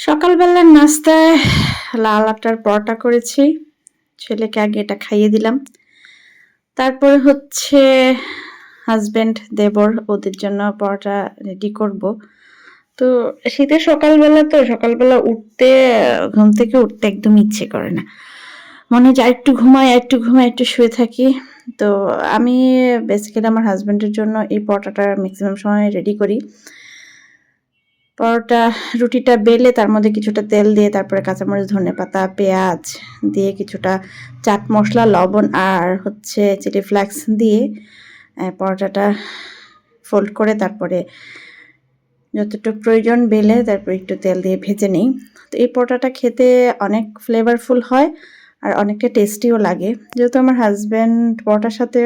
সকালবেলার নাস্তায় লাল আটার পরোটা করেছি। ছেলেকে আগে এটা খাইয়ে দিলাম। তারপরে হচ্ছে হাজবেন্ড দেবর, ওদের জন্য পরোটা রেডি করব। তো শীতের সকালবেলা তো সকালবেলা উঠতে, ঘুম থেকে উঠতে একদম ইচ্ছে করে না। মনে যে একটু ঘুমাই একটু ঘুমাই, একটু শুয়ে থাকি। তো আমি বেসিক্যালি আমার হাজব্যান্ডের জন্য এই পরোটাটা ম্যাক্সিমাম সময় রেডি করি। পরোটা, রুটিটা বেলে তার মধ্যে কিছুটা তেল দিয়ে তারপরে কাঁচামরিচ, ধনে পাতা, পেঁয়াজ দিয়ে কিছুটা চাট মশলা, লবণ আর হচ্ছে চিলি ফ্লেক্স দিয়ে পরোটাটা ফোল্ড করে তারপরে যতটুকু প্রয়োজন বেলে তারপর একটু তেল দিয়ে ভেজে নিই। তো এই পরোটাটা খেতে অনেক ফ্লেভারফুল হয় আর অনেকটা টেস্টিও লাগে। যেহেতু আমার হাজব্যান্ড পরোটার সাথে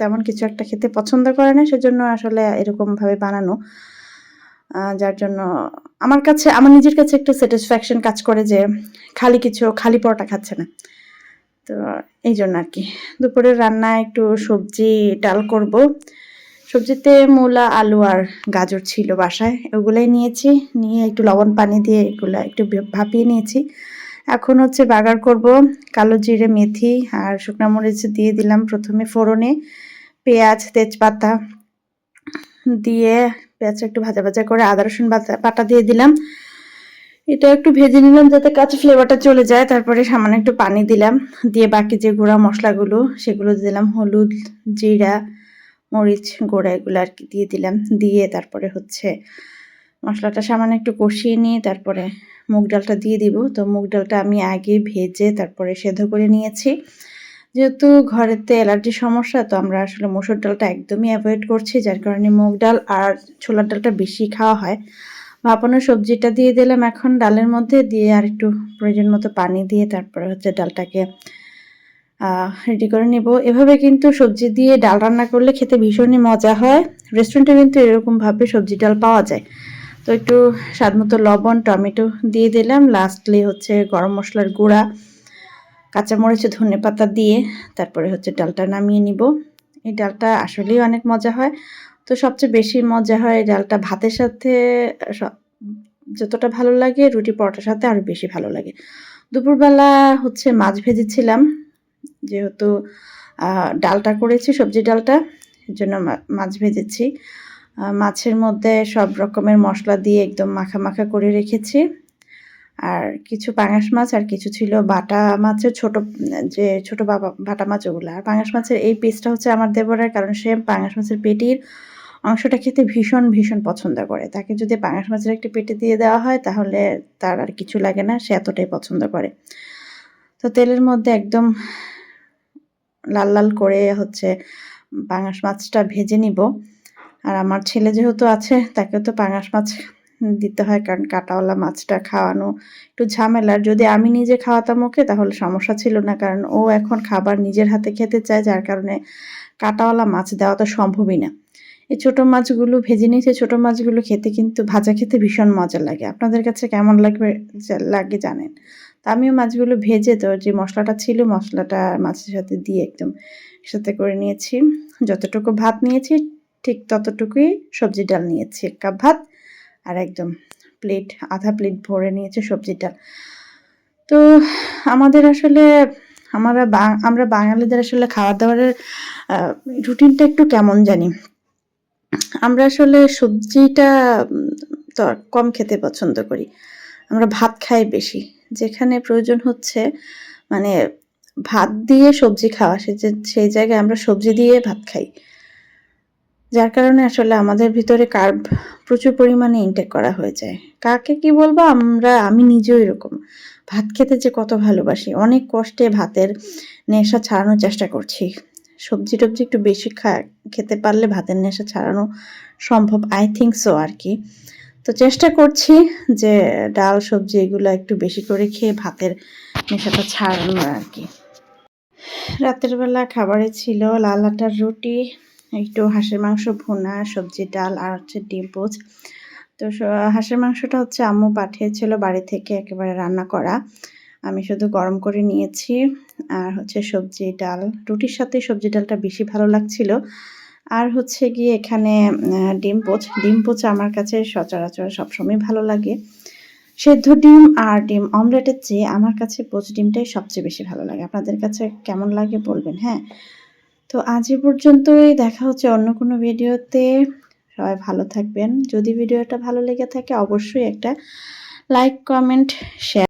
তেমন কিছু একটা খেতে পছন্দ করে না, সেজন্য আসলে এরকমভাবে বানানো। যার জন্য আমার কাছে, আমার নিজের কাছে একটু স্যাটিসফ্যাকশন কাজ করে যে খালি কিছু, খালি পরোটা খাচ্ছে না। তো এই জন্য আর কি। দুপুরের রান্না একটু সবজি, ডাল করব। সবজিতে মূলা, আলু আর গাজর ছিল বাসায়। ওগুলাই নিয়েছি, নিয়ে একটু লবণ পানি দিয়ে এগুলো একটু ভাপিয়ে নিয়েছি। এখন হচ্ছে বাগার করব। কালো জিরে, মেথি আর শুকনো মরিচ দিয়ে দিলাম প্রথমে ফোড়নে। পেঁয়াজ, তেজপাতা দিয়ে পেঁয়াজটা একটু ভাজা ভাজা করে আদা, রসুন বাটা দিয়ে দিলাম। এটা একটু ভেজে নিলাম যাতে কাঁচা ফ্লেভারটা চলে যায়। তারপরে সামান্য একটু পানি দিলাম। দিয়ে বাকি যে গুঁড়া মশলাগুলো, সেগুলো দিলাম। হলুদ, জিরা, মরিচ গুঁড়া, এগুলো আর কি দিয়ে দিলাম। দিয়ে তারপরে হচ্ছে মশলাটা সামান্য একটু কষিয়ে নিয়ে তারপরে মুগ ডালটা দিয়ে দিব। তো মুগ ডালটা আমি আগে ভেজে তারপরে সেদ্ধ করে নিয়েছি। যেহেতু ঘরেতে অ্যালার্জির সমস্যা, তো আমরা আসলে মসুর ডালটা একদমই অ্যাভয়েড করছি, যার কারণে মুগ ডাল আর ছোলার ডালটা বেশি খাওয়া হয়। ভাপানো সবজিটা দিয়ে দিলাম এখন ডালের মধ্যে, দিয়ে আর একটু প্রয়োজন মতো পানি দিয়ে তারপরে হচ্ছে ডালটাকে রেডি করে নেব। এভাবে কিন্তু সবজি দিয়ে ডাল রান্না করলে খেতে ভীষণই মজা হয়। রেস্টুরেন্টে কিন্তু এরকমভাবে সবজি ডাল পাওয়া যায়। তো একটু স্বাদ মতো লবণ, টমেটো দিয়ে দিলাম। লাস্টলি হচ্ছে গরম মশলার গুঁড়া। কাঁচামরিচ ধনে পাতা দিয়ে তারপরে হচ্ছে ডালটা নামিয়ে নিব। এই ডালটা আসলেই অনেক মজা হয়। তো সবচেয়ে বেশি মজা হয় ডালটা ভাতের সাথে যতটা ভালো লাগে, রুটি পরোটার সাথে আরও বেশি ভালো লাগে। দুপুরবেলা হচ্ছে মাছ ভেজেছিলাম, যেহেতু ডালটা করেছি, সবজি ডালটা, এর জন্য মাছ ভেজেছি। মাছের মধ্যে সব রকমের মশলা দিয়ে একদম মাখা মাখা করে রেখেছি। আর কিছু পাঙাশ মাছ আর কিছু ছিল বাটা মাছের ছোট, যে ছোট বাটা মাছ ওগুলো। আর পাঙাশ মাছের এই পিসটা হচ্ছে আমার দেবরের, কারণ সে পাঙাশ মাছের পেটির অংশটা খেতে ভীষণ ভীষণ পছন্দ করে। তাকে যদি পাঙাশ মাছের একটি পেটি দিয়ে দেওয়া হয়, তাহলে তার আর কিছু লাগে না, সে এতটাই পছন্দ করে। তো তেলের মধ্যে একদম লাল লাল করে হচ্ছে পাঙাশ মাছটা ভেজে নিব। আর আমার ছেলে যেহেতু আছে তাকে তো পাঙাশ মাছ দিতে হয় কারণ কাটাওয়ালা মাছটা খাওয়ানো একটু ঝামেলার। যদি আমি নিজে খাওয়াতাম ওকে, তাহলে সমস্যা ছিল না, কারণ ও এখন খাবার নিজের হাতে খেতে চায়, যার কারণে কাটাওয়ালা মাছ দেওয়া তো সম্ভবই না। এই ছোটো মাছগুলো ভেজে নিয়েছে ছোটো মাছগুলো খেতে কিন্তু ভাজা খেতে ভীষণ মজা লাগে। আপনাদের কাছে কেমন লাগবে লাগে জানেন। তা আমিও মাছগুলো ভেজে তো যে মশলাটা ছিল, মশলাটা মাছের সাথে দিয়ে একদম সাথে করে নিয়েছি। যতটুকু ভাত নিয়েছি, ঠিক ততটুকুই সবজি ডাল নিয়েছি। এক কাপ ভাত আর একদম প্লেট আধা প্লেট ভরে নিয়েছে সবজিটা। তো আমাদের আসলে, আমরা আমরা বাঙালিদের আসলে খাওয়া দাওয়ার রুটিনটা একটু কেমন জানি? আমরা আসলে সবজিটা কম খেতে পছন্দ করি। আমরা ভাত খাই বেশি। যেখানে প্রয়োজন হচ্ছে মানে ভাত দিয়ে সবজি খাওয়া। সে সেই জায়গায় আমরা সবজি দিয়ে ভাত খাই। যার কারণে আসলে আমাদের ভিতরে কার্ব প্রচুর পরিমাণে ইনটেক করা হয়ে যায়। কাকে কি বলব? আমরা, আমি নিজেও এরকম। ভাত খেতে যে কত ভালোবাসি। অনেক কষ্টে ভাতের নেশা ছাড়ানোর চেষ্টা করছি। সবজি টবজি একটু বেশি খা খেতে পারলে ভাতের নেশা ছাড়ানো সম্ভব আই থিঙ্ক সো আর কি। তো চেষ্টা করছি যে ডাল, সবজি এগুলো একটু বেশি করে খেয়ে ভাতের নেশাটা ছাড়ানোর আর কি। রাতের বেলা খাবারে ছিল লাল আটার রুটি। একটু হাঁসের মাংস, ভুনা, সবজি, ডাল আর হচ্ছে ডিম, পোচ। তো হাঁসের মাংসটা হচ্ছে আম্মু পাঠিয়েছিল বাড়ি থেকে একেবারে রান্না করা। আমি শুধু গরম করে নিয়েছি আর হচ্ছে সবজি, ডাল। রুটির সাথে সবজি, ডালটা বেশি ভালো লাগছিল। আর হচ্ছে গিয়ে এখানে ডিম, পোচ। ডিম, পোচ আমার কাছে সচরাচর সবসময় ভালো লাগে। সেদ্ধ ডিম আর ডিম অমলেটের চেয়ে আমার কাছে পোচ ডিমটাই সবচেয়ে বেশি ভালো লাগে। আপনাদের কাছে কেমন লাগে বলবেন? হ্যাঁ। তো আজ এ পর্যন্তই। দেখা হচ্ছে অন্য কোনো ভিডিওতে। সবাই ভালো থাকবেন। যদি ভিডিওটা ভালো লেগে থাকে, অবশ্যই একটা লাইক, কমেন্ট শেয়ার